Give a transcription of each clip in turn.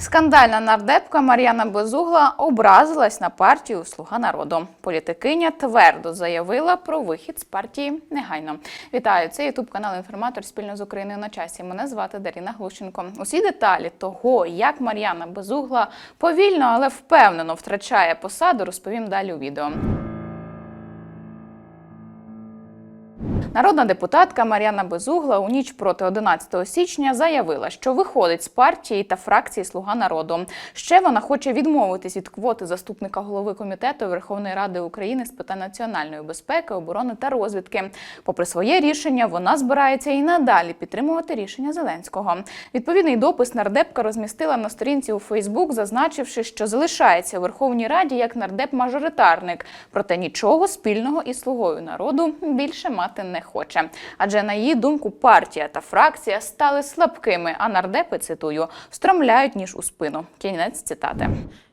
Скандальна нардепка Мар'яна Безугла образилась на партію Слуга народу. Політикиня твердо заявила про вихід з партії негайно. Вітаю, це ютуб канал інформатор спільно з Україною на часі. Мене звати Даріна Глущенко. Усі деталі того, як Мар'яна Безугла повільно, але впевнено втрачає посаду, розповім далі у відео. Народна депутатка Мар'яна Безугла у ніч проти 11 січня заявила, що виходить з партії та фракції Слуга народу. Ще вона хоче відмовитись від квоти заступника голови комітету Верховної Ради України з питань національної безпеки, оборони та розвідки. Попри своє рішення, вона збирається і надалі підтримувати рішення Зеленського. Відповідний допис нардепка розмістила на сторінці у Фейсбук, зазначивши, що залишається у Верховній Раді як нардеп-мажоритарник, проте нічого спільного із слугою народу більше мати не хоче. Адже на її думку партія та фракція стали слабкими, а нардепи цитую встромляють ніж у спину. Кінець цитати.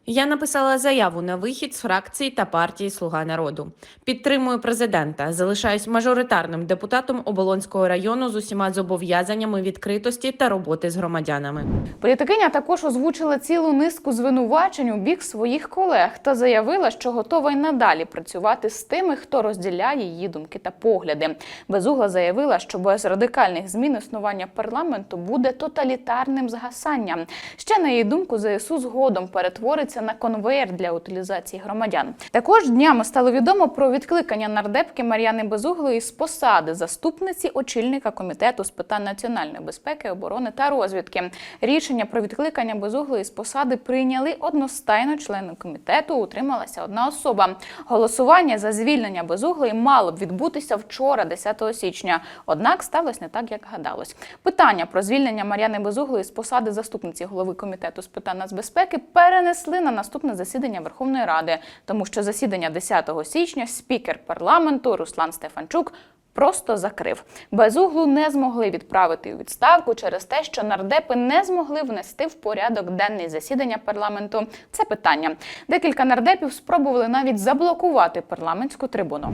Я написала заяву на вихід з фракції та партії Слуга народу. Підтримую президента. Залишаюсь мажоритарним депутатом Оболонського району з усіма зобов'язаннями відкритості та роботи з громадянами. Політикиня також озвучила цілу низку звинувачень у бік своїх колег та заявила, що готова й надалі працювати з тими, хто розділяє її думки та погляди. Безугла заявила, що без радикальних змін існування парламенту буде тоталітарним згасанням. Ще на її думку, ЗСУ згодом перетвориться на конвеєр для утилізації громадян. Також днями стало відомо про відкликання нардепки Мар'яни Безуглої з посади заступниці очільника комітету з питань національної безпеки, оборони та розвідки. Рішення про відкликання Безуглої з посади прийняли одностайно члени комітету. Утрималася одна особа. Голосування за звільнення Безуглої мало б відбутися вчора, 10 січня. Однак сталося не так, як гадалось. Питання про звільнення Мар'яни Безуглої з посади заступниці голови комітету з питань нацбезпеки перенесли на наступне засідання Верховної Ради, тому що засідання 10 січня спікер парламенту Руслан Стефанчук. Просто закрив безуглу не змогли відправити у відставку через те, що нардепи не змогли внести в порядок денний засідання парламенту. Це питання. Декілька нардепів спробували навіть заблокувати парламентську трибуну.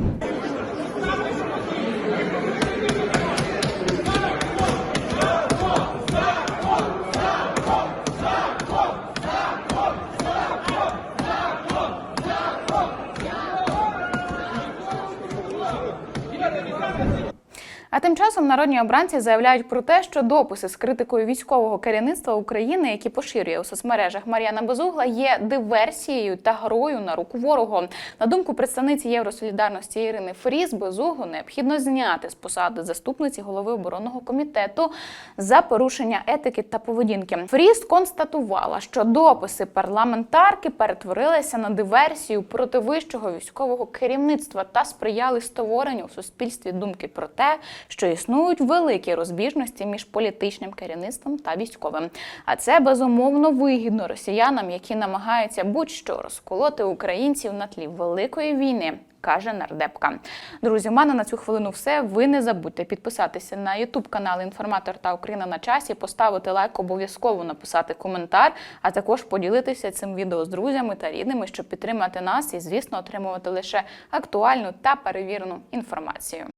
А тим часом народні обранці заявляють про те, що дописи з критикою військового керівництва України, які поширює у соцмережах Мар'яна Безугла, є диверсією та грою на руку ворогу. На думку представниці Євросолідарності Ірини Фріз, Безуглу необхідно зняти з посади заступниці голови оборонного комітету за порушення етики та поведінки. Фріз констатувала, що дописи парламентарки перетворилися на диверсію проти вищого військового керівництва та сприяли створенню у суспільстві думки про те, що існують великі розбіжності між політичним керівництвом та військовим. А це безумовно вигідно росіянам, які намагаються будь-що розколоти українців на тлі великої війни. Каже нардепка. Друзі, у мене на цю хвилину все. Ви не забудьте підписатися на Ютуб канал Інформатор та Україна на часі, поставити лайк, обов'язково написати коментар, а також поділитися цим відео з друзями та рідними, щоб підтримати нас і, звісно, отримувати лише актуальну та перевірену інформацію.